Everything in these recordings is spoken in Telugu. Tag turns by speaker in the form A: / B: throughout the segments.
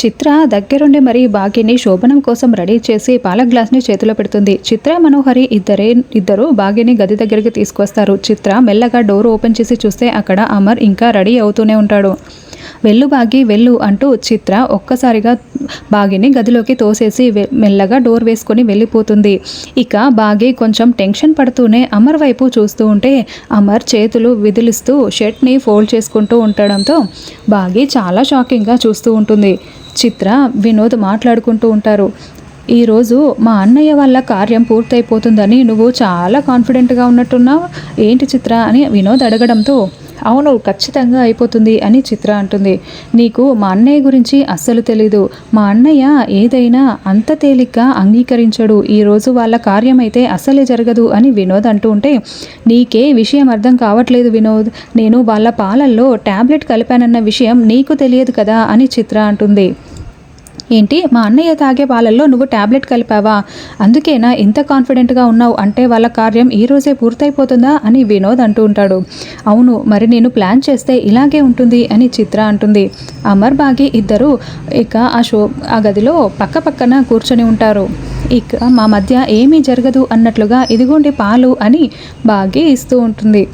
A: చిత్ర దగ్గరుండి మరి బాగిని శోభనం కోసం రెడీ చేసి పాల గ్లాస్ని చేతిలో పెడుతుంది. చిత్ర మనోహరి ఇద్దరే ఇద్దరు బాగిని గది దగ్గరికి తీసుకొస్తారు. చిత్ర మెల్లగా డోర్ ఓపెన్ చేసి చూస్తే అక్కడ అమర్ ఇంకా రెడీ అవుతూనే ఉంటాడు. వెళ్ళు బాగి వెళ్ళు అంటూ చిత్ర ఒక్కసారిగా బాగిని గదిలోకి తోసేసి మెల్లగా డోర్ వేసుకొని వెళ్ళిపోతుంది. ఇక బాగి కొంచెం టెన్షన్ పడుతూనే అమర్ వైపు చూస్తూ ఉంటే అమర్ చేతులు విదిలిస్తూ షర్ట్ని ఫోల్డ్ చేసుకుంటూ ఉండడంతో బాగి చాలా షాకింగ్గా చూస్తూ ఉంటుంది. చిత్ర వినోద్ మాట్లాడుకుంటూ ఉంటారు. ఈరోజు మా అన్నయ్య వాళ్ళ కార్యం పూర్తయిపోతుందని నువ్వు చాలా కాన్ఫిడెంట్గా ఉన్నట్టున్నావు. ఏంటి చిత్ర అని వినోద్ అడగడంతో అవును ఖచ్చితంగా అయిపోతుంది అని చిత్ర అంటుంది. నీకు మా అన్నయ్య గురించి అస్సలు తెలీదు. మా అన్నయ్య ఏదైనా అంత తేలిగ్గా అంగీకరించడు. ఈరోజు వాళ్ళ కార్యమైతే అసలే అస్సలే జరగదు అని వినోద్ అంటూ ఉంటే నీకే విషయం అర్థం కావట్లేదు వినోద్. నేను వాళ్ళ పాలల్లో ట్యాబ్లెట్ కలిపానన్న విషయం నీకు తెలియదు కదా అని చిత్ర అంటుంది. ఏంటి మా అన్నయ్య తాగే పాలల్లో నువ్వు టాబ్లెట్ కలిపావా? అందుకేనా ఇంత కాన్ఫిడెంట్గా ఉన్నావు? అంటే వాళ్ళ కార్యం ఈ రోజే పూర్తయిపోతుందా? అని వినోద్ అంటూ ఉంటాడు. అవును మరి నేను ప్లాన్ చేస్తే ఇలాగే ఉంటుంది అని చిత్ర అంటుంది. అమర్ బాగి ఇద్దరు ఇక ఆ షో ఆ గదిలో పక్క పక్కన కూర్చొని ఉంటారు. ఇక మా మధ్య ఏమీ జరగదు అన్నట్లుగా ఇదిగోండి పాలు అని బాగి ఇస్తూ ఉంటుంది.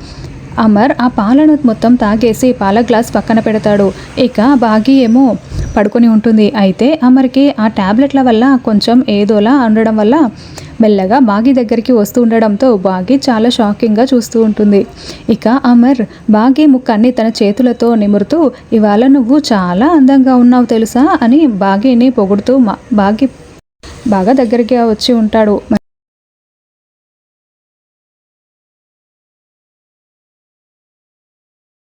A: అమర్ ఆ పాలను మొత్తం తాగేసి పాల గ్లాస్ పక్కన పెడతాడు. ఇక బాగి ఏమో పడుకొని ఉంటుంది. అయితే అమర్కి ఆ టాబ్లెట్ల వల్ల కొంచెం ఏదోలా ఉండడం వల్ల మెల్లగా బాగి దగ్గరికి వస్తూ ఉండడంతో బాగి చాలా షాకింగ్గా చూస్తూ ఉంటుంది. ఇక అమర్ బాగి ముఖాన్ని తన చేతులతో నిమురుతూ ఇవాళ నువ్వు చాలా అందంగా ఉన్నావు తెలుసా? అని బాగిని పొగుడుతూ బాగి బాగా దగ్గరికి వచ్చి ఉంటాడు.